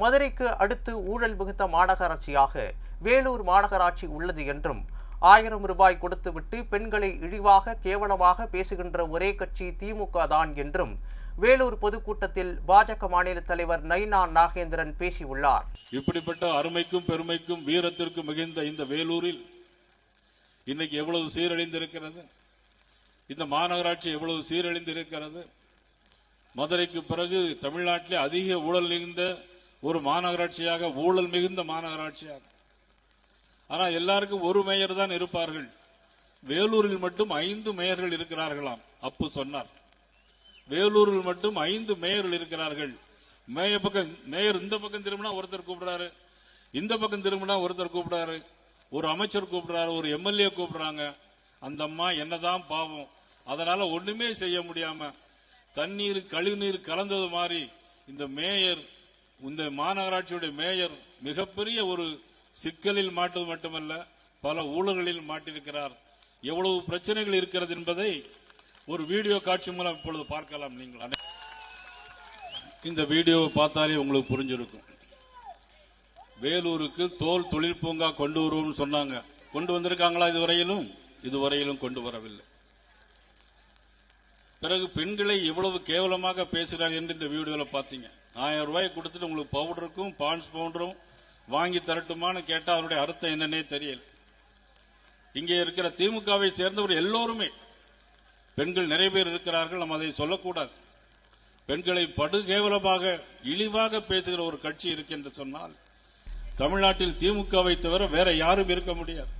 மதுரைக்கு அடுத்து ஊழல் மிகுந்த மாநகராட்சியாக வேலூர் மாநகராட்சி உள்ளது என்றும் ஆயிரம் ரூபாய் கொடுத்துவிட்டு பெண்களை இழிவாக கேவலமாக பேசுகின்ற ஒரே கட்சி திமுக தான் என்றும் வேலூர் பொதுக்கூட்டத்தில் பாஜக மாநில தலைவர் நைனா நாகேந்திரன் பேசியுள்ளார். இப்படிப்பட்ட அருமைக்கும் பெருமைக்கும் வீரத்திற்கும் மிகுந்த இந்த வேலூரில் இன்னைக்கு எவ்வளவு சீரழிந்திருக்கிறது? இந்த மாநகராட்சி எவ்வளவு சீரழிந்திருக்கிறது? மதுரைக்கு பிறகு தமிழ்நாட்டிலே அதிக ஊழல் நிகழ்ந்த ஒரு மாநகராட்சியாக ஊழல் மிகுந்த மாநகராட்சியாக. ஆனால் எல்லாருக்கும் ஒரு மேயர் தான் இருப்பார்கள். வேலூரில் மட்டும் ஐந்து மேயர்கள் இருக்கிறார்களாம் அப்பு சொன்னார். வேலூரில் மட்டும் ஐந்து மேயர்கள் இருக்கிறார்கள். மேயர் பக்கம் மேயர் இந்த பக்கம் திரும்பினா ஒருத்தர் கூப்பிடுறாரு இந்த பக்கம் திரும்பினா ஒருத்தர் கூப்பிடுறாரு. ஒரு அமைச்சர் கூப்பிடுறாரு ஒரு எம்எல்ஏ கூப்பிடுறாங்க. அந்த அம்மா என்னதான் பாவம் அதனால ஒண்ணுமே செய்ய முடியாம தண்ணீர் கழிவுநீர் கலந்தது மாதிரி இந்த மேயர் இந்த மாநகராட்சியுடைய மேயர் மிகப்பெரிய ஒரு சிக்கலில் மாட்டது மட்டுமல்ல பல ஊழல்களில் மாட்டிருக்கிறார் எவ்வளவு பிரச்சனைகள் இருக்கிறது என்பதை ஒரு வீடியோ காட்சி மூலம் இப்பொழுது பார்க்கலாம் நீங்கள் இந்த வீடியோவை பார்த்தாலே உங்களுக்கு புரிஞ்சிருக்கும். வேலூருக்கு தோல் தொழில் பூங்கா கொண்டு வருவோம்னு சொன்னாங்க. கொண்டு வந்திருக்காங்களா இதுவரையிலும்? இதுவரையிலும் கொண்டு வரவில்லை. பிறகு பெண்களை எவ்வளவு கேவலமாக பேசுகிறார் என்று இந்த வீடியோவில் பார்த்தீங்க. ஆயிரம் ரூபாய் கொடுத்துட்டு உங்களுக்கு பவுடருக்கும் பான்ஸ் பவுண்டரும் வாங்கி தரட்டுமான்னு கேட்டால் அதனுடைய அர்த்தம் என்னன்னே தெரியல. இங்கே இருக்கிற திமுகவை சேர்ந்தவர் எல்லோருமே. பெண்கள் நிறைய பேர் இருக்கிறார்கள் நம்ம அதை சொல்லக்கூடாது. பெண்களை படுகேவலமாக இழிவாக பேசுகிற ஒரு கட்சி இருக்கு என்று சொன்னால் தமிழ்நாட்டில் திமுகவை தவிர வேற யாரும் இருக்க முடியாது.